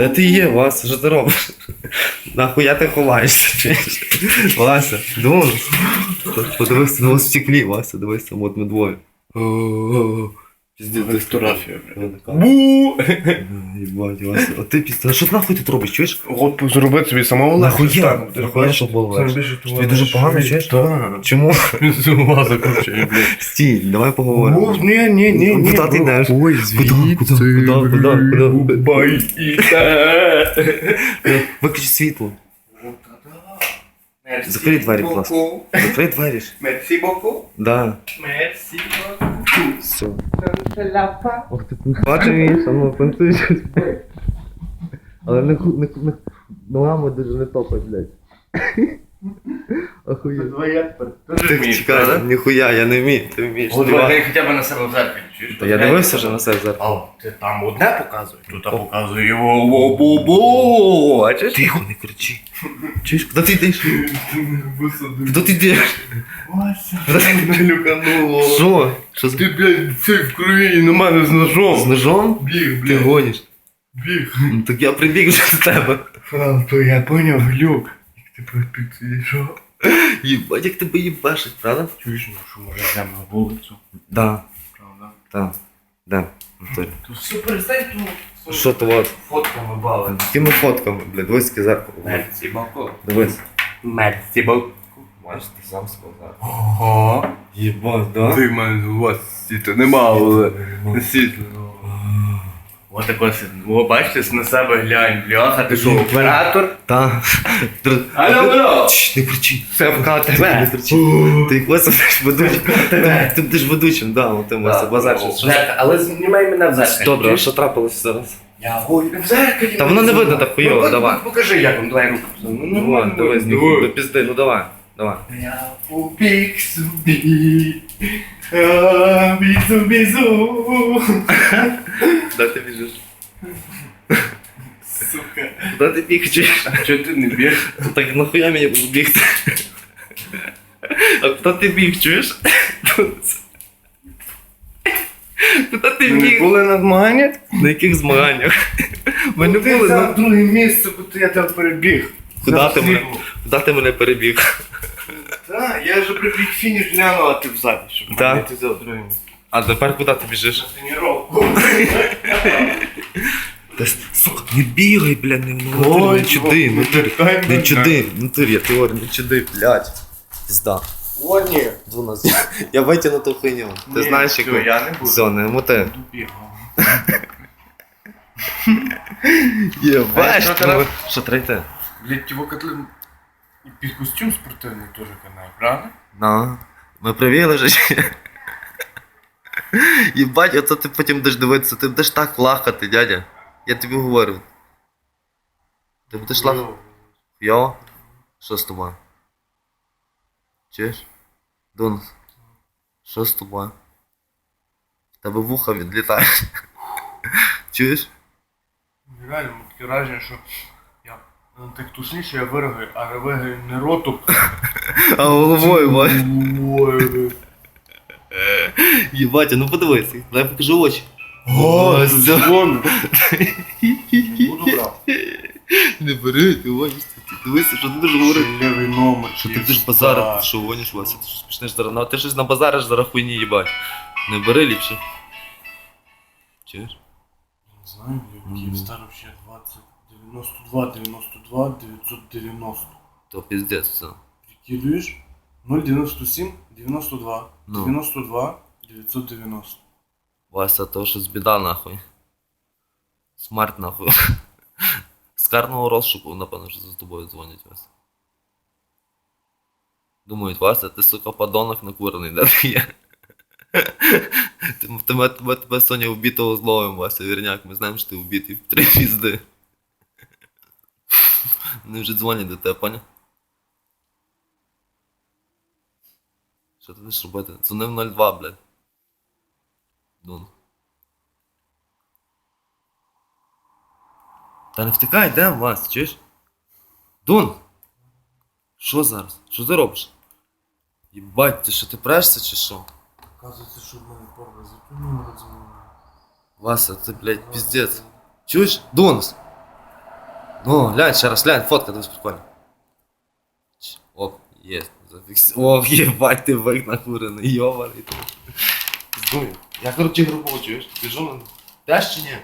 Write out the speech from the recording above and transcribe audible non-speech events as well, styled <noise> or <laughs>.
Де ти є, Вася? Що ти робиш? <laughs> Нахуя ти ховаєшся? Вася, дивись. Подивись, на стеклі, Вася, дивись, от ми двоє. Піздець, Фотографія, Бу! Єбать, Вася. А ти пізда, що ти нахуй тут робиш, чуєш? От зроби собі самого Нахуя? Нахуя, що було легше? Тобі дуже погано, чуєш? Так. Чому? Ума закручує, блядь. Стій, давай поговоримо. Ні, ні, ні, ні. Куди ти йдеш? Ой, Куди, куди, куди, куди, куди? Бай. Виключи світло. Закрий двері, будь ласка. Закрий двері. Мерсі боку. Да. Мерсі Все. Ох ти бачив її саме танцюй. Але не не не ногами дуже не топить, блядь. Охуєть. Твоя тепер. Ти чекай, ніхуя, я не вмію, ти вмієш. От Давай. вони хоча б на себе в зеркалі, чуєш? Та я дивився вже на себе зеркало. А, ти там одне показує, тут показує во-во-бо-бо. Бачиш? Тихо, не кричи. Чуєш, куди ти йдеш? Куди ти йдеш? Вася, мене люкануло. Що? Що за... Ти, блядь, цей в крові на мене з З ножом. ножом? Біг, Ти блядь, гониш. біг. Ну, Так я прибіг вже до тебе. А, то я поняв, люк. Як ти підійшов. Їбать, як тебе їбашить, правда? Чуєш, ну що, може, йдемо на вулицю, Да, правда? так. Да, Анатолій. То все, перестань ту Що то от? фотками бали. Якими фотками, блядь, дивись, яке зеркало. Мерсі боку. Дивись. Мерсі боку. Бачиш, ти сам сказав. Ого. Єбать, да? Ти в мене у вас світа нема, але світло. Ось так ось, о, бачите, на себе глянь, бляха, ти що, оператор? Та. Алло, алло! Не кричи. Це в Не КТВ. Ти Вася, ж ведучим. Ти будеш ведучим, да, от ти Вася, базарчик. Але знімай мене в зеркалі. Добре, а що трапилося зараз? Я в зеркалі. Та воно не видно так хуйово, Ну, давай. Покажи, як вам, давай руку. Ну, Ну, давай, давай. до пізди, ну давай, давай. Я побіг собі, а, Куди ти біжиш? Сука. Ти біг, чуєш? А чого ти не біг? Так нахуя мені було бігти? А куди ти біг, чуєш? Куди ти Ми біг? були на змаганнях? На яких змаганнях? Ми не були на... друге місце, бо я тебе перебіг. Куди ти мене? Куди ти мене перебіг? Так, я вже прибіг фініш гляну, а ти взаді, щоб Так. мене ти взяв друге місце. А тепер куди ти біжиш? Тренировку. <laughs> Та, сука, не бігай, бля, не, ну, Ой, не чуди, ну ти, не чуди, ну ти, я говорю, не чуди, блядь. Пізда. О, ні. Дву нас. <laughs> Я витягну ту хуйню. Ти Ні, знаєш, все, яку? я не буду. Все, не мути. Бігав. Єбаш, що що треба? Що третє? Блять, його котли і під костюм спортивний теж канал, правда? Ну, ми привіли вже. Єбать, ото ти потім будеш дивитися, ти будеш так лахати, дядя. Я тобі говорю. Ти будеш лахати. Йо? Що з тобою? Чуєш? Дун. Що з тобою? В тебе вуха відлітають. <laughs> Чуєш? Реально, таке враження, що я е, так тушніше, я виригаю, а виригаю не роту. <laughs> А головою, бач. Ой, Єбать, ну подивись, дай покажу очі. О, все. Не бери, ти гониш, дивися, що ти дуже говориш. Левий номер. Що ти будеш базарити, ти що гониш, Вася, ти що почнеш зараз, ну ти щось на базариш зараз хуйні, їбать. Не бери ліпше. Чуєш? Не знаю, Київ старив ще 20, 92, 92, 990. То піздець все. Прикидуєш? 097, 92, Ну. 92, 990. Вася, то щось біда нахуй. Смерть нахуй. З карного розшуку, напевно, що за тобою дзвонять Вася. Думають, Вася, ти сука подонок накурений, де ти є? Тебе, тебе, тебе Соня убитого зловим, Вася, вірняк, ми знаємо, що ти убитий в три пізди. Вони вже дзвонять до тебе, поняв? Що ти будеш робити? Дзвонив 02, блядь. Дун. Та не втикай, де вас, чуєш? Дун! Що зараз? Що ти робиш? Єбать, ти що ти прешся чи що? Оказується, що в мене порва за ту номер дзвонила. Вася, ти, блядь, піздець. Чуєш? Дунс! Ну, глянь, ще раз, глянь, фотка, дивись прикольно. Ч, Оп, є, зафікс. О, <laughs> єбать, ти вик накурений, йований. Здую. Я короче грубо чуєш, біжу. Теж чи ні?